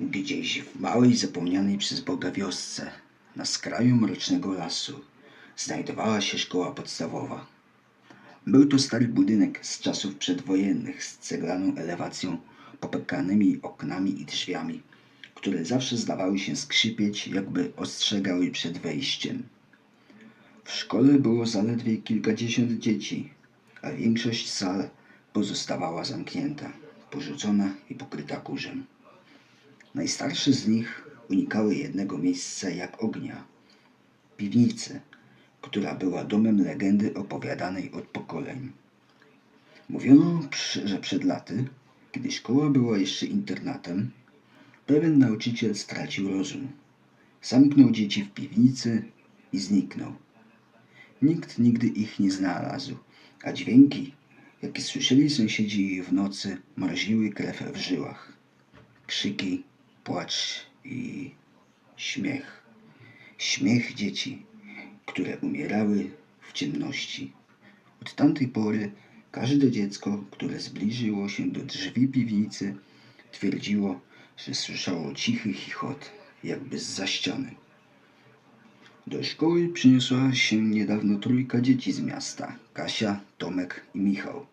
Gdzieś w małej, zapomnianej przez Boga wiosce, na skraju mrocznego lasu, znajdowała się szkoła podstawowa. Był to stary budynek z czasów przedwojennych z ceglaną elewacją, popękanymi oknami i drzwiami, które zawsze zdawały się skrzypieć, jakby ostrzegały przed wejściem. W szkole było zaledwie kilkadziesiąt dzieci, a większość sal pozostawała zamknięta, porzucona i pokryta kurzem. Najstarsze z nich unikały jednego miejsca jak ognia piwnicy, która była domem legendy opowiadanej od pokoleń. Mówiono, że przed laty, kiedy szkoła była jeszcze internatem, pewien nauczyciel stracił rozum. Zamknął dzieci w piwnicy i zniknął. Nikt nigdy ich nie znalazł, a dźwięki, jakie słyszeli sąsiedzi w nocy, mroziły krew w żyłach. Krzyki, płacz i śmiech. Śmiech dzieci, które umierały w ciemności. Od tamtej pory każde dziecko, które zbliżyło się do drzwi piwnicy, twierdziło, że słyszało cichy chichot, jakby z ściany. Do szkoły przyniosła się niedawno trójka dzieci z miasta: Kasia, Tomek i Michał.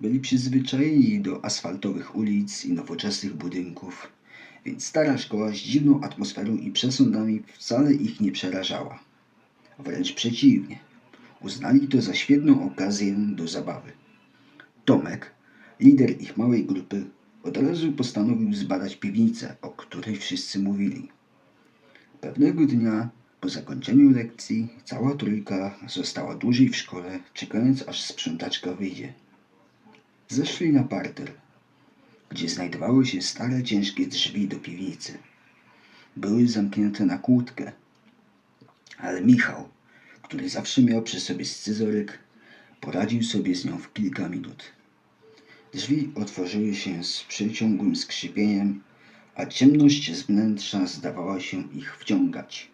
Byli przyzwyczajeni do asfaltowych ulic i nowoczesnych budynków, więc stara szkoła z dziwną atmosferą i przesądami wcale ich nie przerażała. Wręcz przeciwnie, uznali to za świetną okazję do zabawy. Tomek, lider ich małej grupy, od razu postanowił zbadać piwnicę, o której wszyscy mówili. Pewnego dnia, po zakończeniu lekcji, cała trójka została dłużej w szkole, czekając aż sprzątaczka wyjdzie. Zeszli na parter, gdzie znajdowały się stare, ciężkie drzwi do piwnicy. Były zamknięte na kłódkę, ale Michał, który zawsze miał przy sobie scyzoryk, poradził sobie z nią w kilka minut. Drzwi otworzyły się z przeciągłym skrzypieniem, a ciemność z wnętrza zdawała się ich wciągać.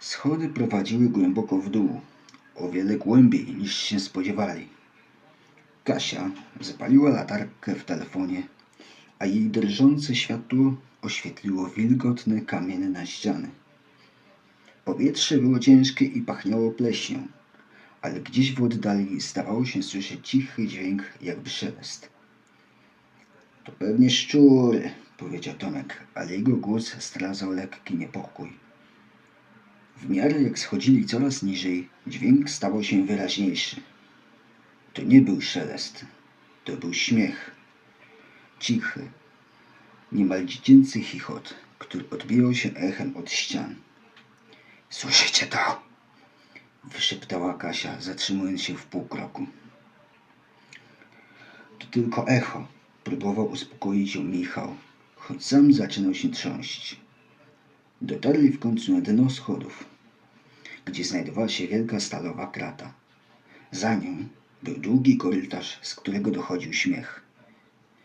Schody prowadziły głęboko w dół, o wiele głębiej niż się spodziewali. Kasia zapaliła latarkę w telefonie, a jej drżące światło oświetliło wilgotne kamienne ściany. Powietrze było ciężkie i pachniało pleśnią, ale gdzieś w oddali zdawało się słyszeć cichy dźwięk, jakby szelest. To pewnie szczury, powiedział Tomek, ale jego głos zdradzał lekki niepokój. W miarę jak schodzili coraz niżej, dźwięk stawał się wyraźniejszy. To nie był szelest, to był śmiech. Cichy, niemal dziecięcy chichot, który odbijał się echem od ścian. Słyszycie to? Wyszeptała Kasia, zatrzymując się w pół kroku. To tylko echo, próbował uspokoić ją Michał, choć sam zaczynał się trząść. Dotarli w końcu na dno schodów, gdzie znajdowała się wielka stalowa krata. Za nią był długi korytarz, z którego dochodził śmiech.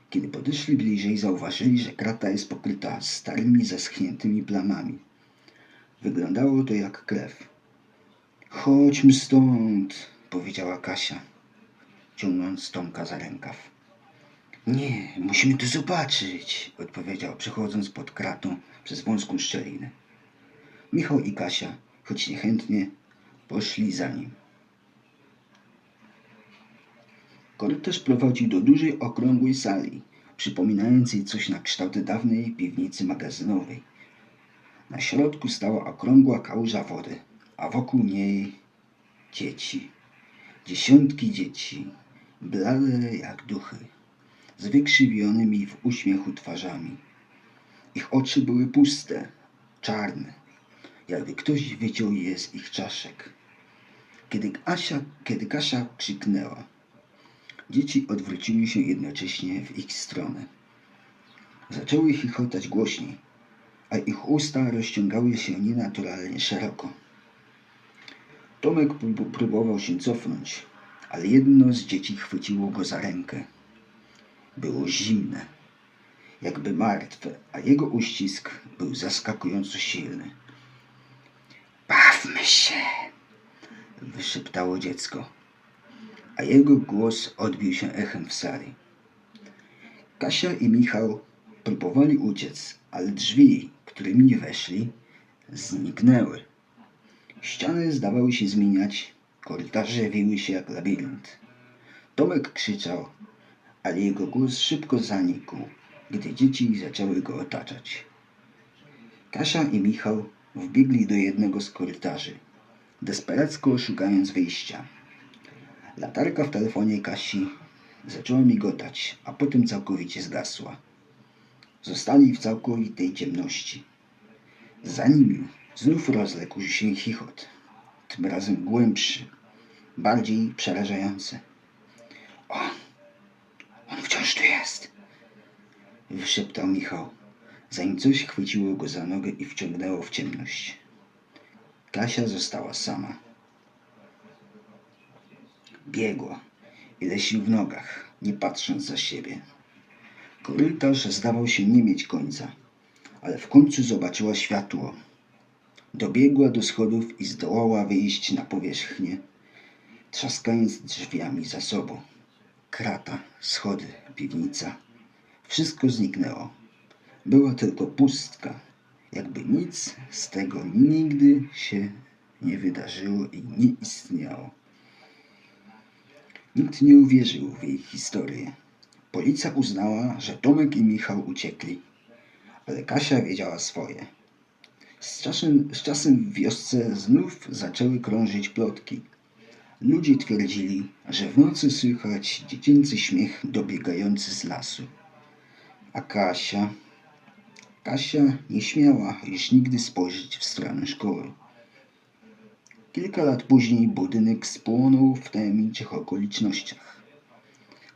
Kiedy podeszli bliżej, zauważyli, że krata jest pokryta starymi, zaschniętymi plamami. Wyglądało to jak krew. Chodźmy stąd, powiedziała Kasia, ciągnąc Tomka za rękaw. Nie, musimy to zobaczyć, odpowiedział, przechodząc pod kratą przez wąską szczelinę. Michał i Kasia, choć niechętnie, poszli za nim. Korytarz prowadził do dużej, okrągłej sali, przypominającej coś na kształt dawnej piwnicy magazynowej. Na środku stała okrągła kałuża wody, a wokół niej dzieci. Dziesiątki dzieci, blade jak duchy, z wykrzywionymi w uśmiechu twarzami. Ich oczy były puste, czarne, jakby ktoś wyciął je z ich czaszek. Kiedy Kasia, kiedy Kasia krzyknęła, dzieci odwróciły się jednocześnie w ich stronę. Zaczęły chichotać głośniej, a ich usta rozciągały się nienaturalnie szeroko. Tomek prób- próbował się cofnąć, ale jedno z dzieci chwyciło go za rękę. Było zimne, jakby martwe, a jego uścisk był zaskakująco silny. Bawmy się, wyszeptało dziecko, a jego głos odbił się echem w sali. Kasia i Michał Próbowali uciec, ale drzwi, którymi weszli, zniknęły. Ściany zdawały się zmieniać, korytarze wiły się jak labirynt. Tomek krzyczał, ale jego głos szybko zanikł, gdy dzieci zaczęły go otaczać. Kasia i Michał wbiegli do jednego z korytarzy, desperacko szukając wyjścia. Latarka w telefonie Kasi zaczęła migotać, a potem całkowicie zgasła. Zostali w całkowitej ciemności. Za nimi znów rozległ się chichot, tym razem głębszy, bardziej przerażający. On, on wciąż tu jest, wyszeptał Michał, zanim coś chwyciło go za nogę i wciągnęło w ciemność. Kasia została sama. Biegła, ile sił w nogach, nie patrząc za siebie. Korytarz zdawał się nie mieć końca, ale w końcu zobaczyła światło. Dobiegła do schodów i zdołała wyjść na powierzchnię, trzaskając drzwiami za sobą. Krata, schody, piwnica. Wszystko zniknęło. Była tylko pustka, jakby nic z tego nigdy się nie wydarzyło i nie istniało. Nikt nie uwierzył w jej historię. Policja uznała, że Tomek i Michał uciekli, ale Kasia wiedziała swoje. Z czasem, z czasem w wiosce znów zaczęły krążyć plotki. Ludzie twierdzili, że w nocy słychać dziecięcy śmiech dobiegający z lasu. A Kasia, Kasia nie śmiała już nigdy spojrzeć w stronę szkoły. Kilka lat później budynek spłonął w tajemniczych okolicznościach.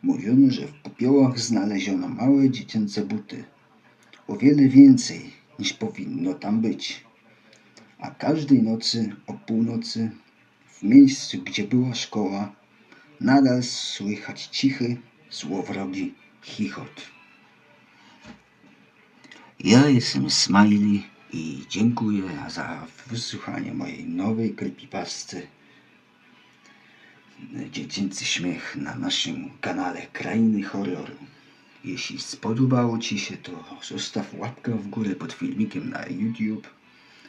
Mówiono, że w popiołach znaleziono małe dziecięce buty. O wiele więcej niż powinno tam być. A każdej nocy o północy, w miejscu, gdzie była szkoła, nadal słychać cichy, złowrogi chichot. Ja jestem Smiley i dziękuję za wysłuchanie mojej nowej creepypasty Dziecięcy Śmiech na naszym kanale Krainy Horroru. Jeśli spodobało Ci się, to zostaw łapkę w górę pod filmikiem na YouTube,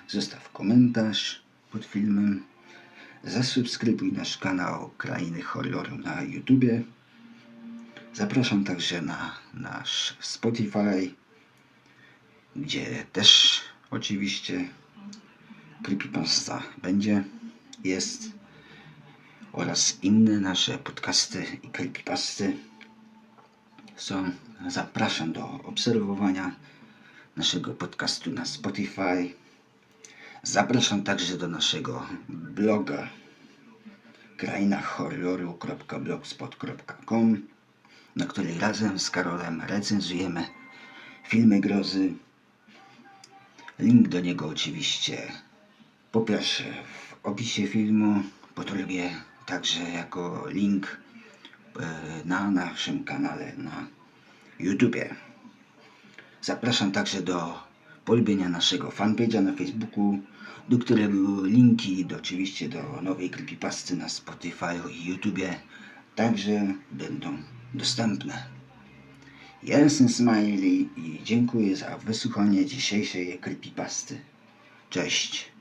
zostaw komentarz pod filmem, zasubskrybuj nasz kanał Krainy Horroru na YouTubie. Zapraszam także na nasz Spotify, gdzie też oczywiście creepypasta będzie, jest oraz inne nasze podcasty i creepypasty są. Zapraszam do obserwowania naszego podcastu na Spotify. Zapraszam także do naszego bloga krainahorroru.blogspot.com na której razem z Karolem recenzujemy filmy grozy. Link do niego oczywiście po pierwsze w opisie filmu, po drugie także jako link e, na naszym kanale na YouTubie. Zapraszam także do polubienia naszego fanpage'a na Facebooku, do którego linki do, oczywiście do nowej creepypasty na Spotify i YouTubie także będą dostępne. Jestem Smiley i dziękuję za wysłuchanie dzisiejszej creepypasty. Cześć!